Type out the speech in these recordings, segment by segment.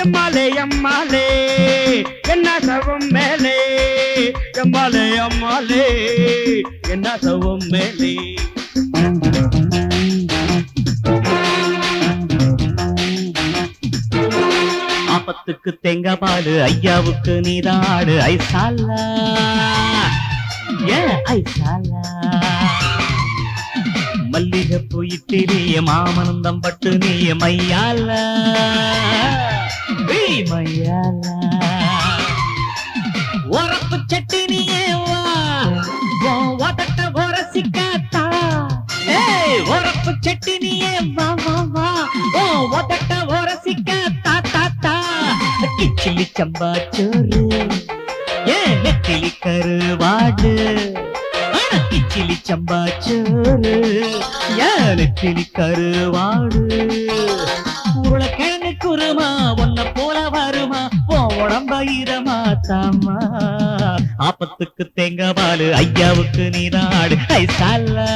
எம்மாலே எம்மாலே என்ன சவும் மேலே. எம்மாலே எம்மாலே என்ன சவம் மேலே. ஆபத்துக்கு தேங்காய் பாடு ஐயாவுக்கு நீராடு ஐசாலா ஏ ஐசாலா மல்லிகை போயிட்டு நீய மாமனந்தம் பட்டு நீய மையால. ஏய் உரப்பு சட்டி நீயே வா. உன் உரசிக்காத்தா ஏய் உரப்பு சட்டி நீயே வா வா வா. ஓ உதட்ட சில்லி சம்பா சோறு ஏன் நெத்திலி கருவாடு? கிச்சிலி சம்பா சோறு ஏன் நெத்திலி கருவாடு? உருளைக்கிழங்கு குருமா உன்னை போல வருமா? உன் உடம்ப ஈரமா தாமா ஆப்பத்துக்கு தேங்காய் பாலு ஐயாவுக்கு நீராடு ஐசாலா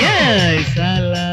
ஏ சல்லா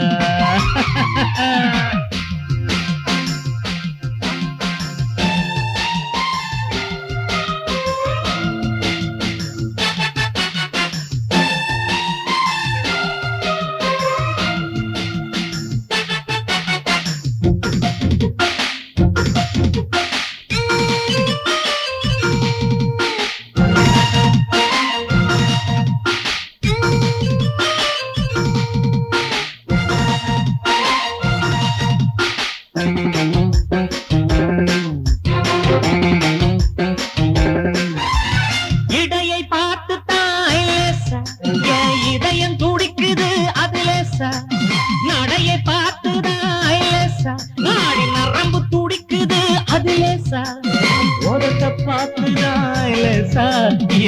உதட்ட பார்த்து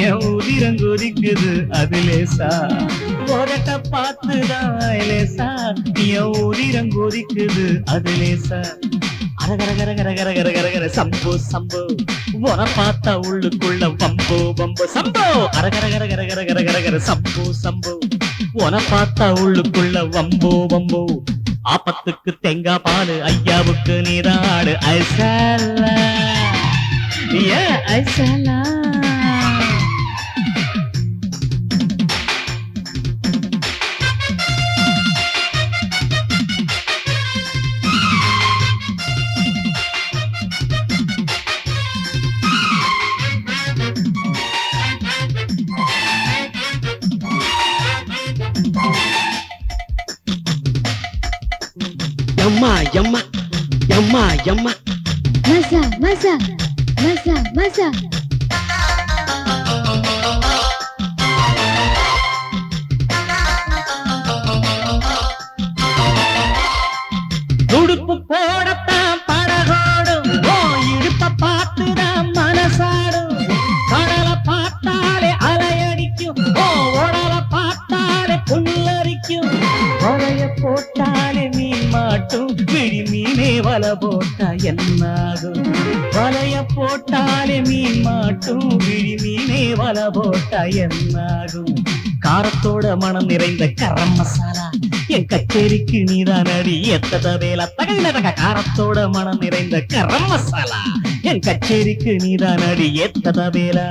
என் உதிரம் கொதிக்குது அதுலேசா போரட்ட பார்த்து தாயேசா என் உதிரம் கொதிக்குது அதுலேசா அரகரகரகரகரகரகர சம்போ சம்போ உன பார்த்தா உள்ளுக்குள்ள வம்போ வம்போ சம்போ அரகரகரகரகரகரகர சம்போ சம்போ உன பார்த்தா உள்ளுக்குள்ள வம்போ வம்போ ஆப்பத்துக்கு தேங்காய் பாலு ஐயாவுக்கு நீராடு ஐசல்ல ஏ ஐசாலா எம்மா எம்மா எம்மா எம்மா மசா மசா மசா மசா. துடுப்பு போடத்தான் படகோடும். இடுப்ப பார்த்துதான் மனசாடும். கடலை பார்த்தாலே அலையடிக்கும். ஓ உடலை பார்த்தாலே புல்லரிக்கும். உடைய போட்டாலே காட்டும் மாட்டும் மீனே வல போட்டா என்னாகும்? வலைய போட்டாலே மீன் மாட்டும் விழி மீனே வல போட்டா என்னாகும்? காரத்தோட மனம் நிறைந்த கரம் மசாலா என் கச்சேரிக்கு நீதான் அடி எத்தத வேலை தகதினதக காரத்தோட மனம் நிறைந்த கரம் மசாலா என் கச்சேரிக்கு நீதான் அடி எத்தத வேலை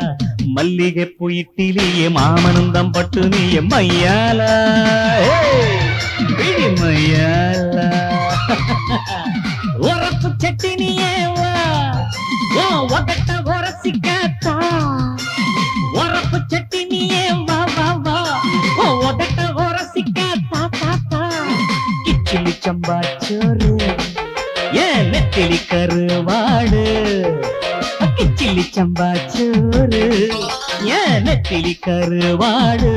மல்லிகை புயிட்டிலேயே மாமனந்தம் பட்டு நீ மையாலா. உரப்பு சட்டி நீயே வா. ஓ ஒகட்ட உரசிக்காத்தா உரப்பு சட்டி நீயே வா வா வா. ஓ உதட்ட உரசிக்காத்தா தா தா கிச்சிலி சம்பாச்சோறு. ஏன் நெத்திலி கருவாடு. கிச்சிலி சம்பாச்சோறு. ஏன் நெத்திலி கருவாடு.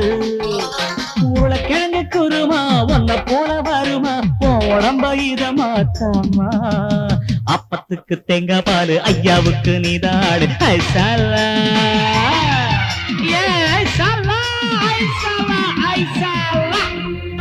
உருளைக்கிழங்கு குருமா உன்னை போல வருமா? உன் உடம்ப இதமாத்தாமா அப்பத்துக்கு தேங்காய் பாலு ஐயாவுக்கு நீதாடு. ஐசாலா ஐசாலா ஐசாலா ஐசாலா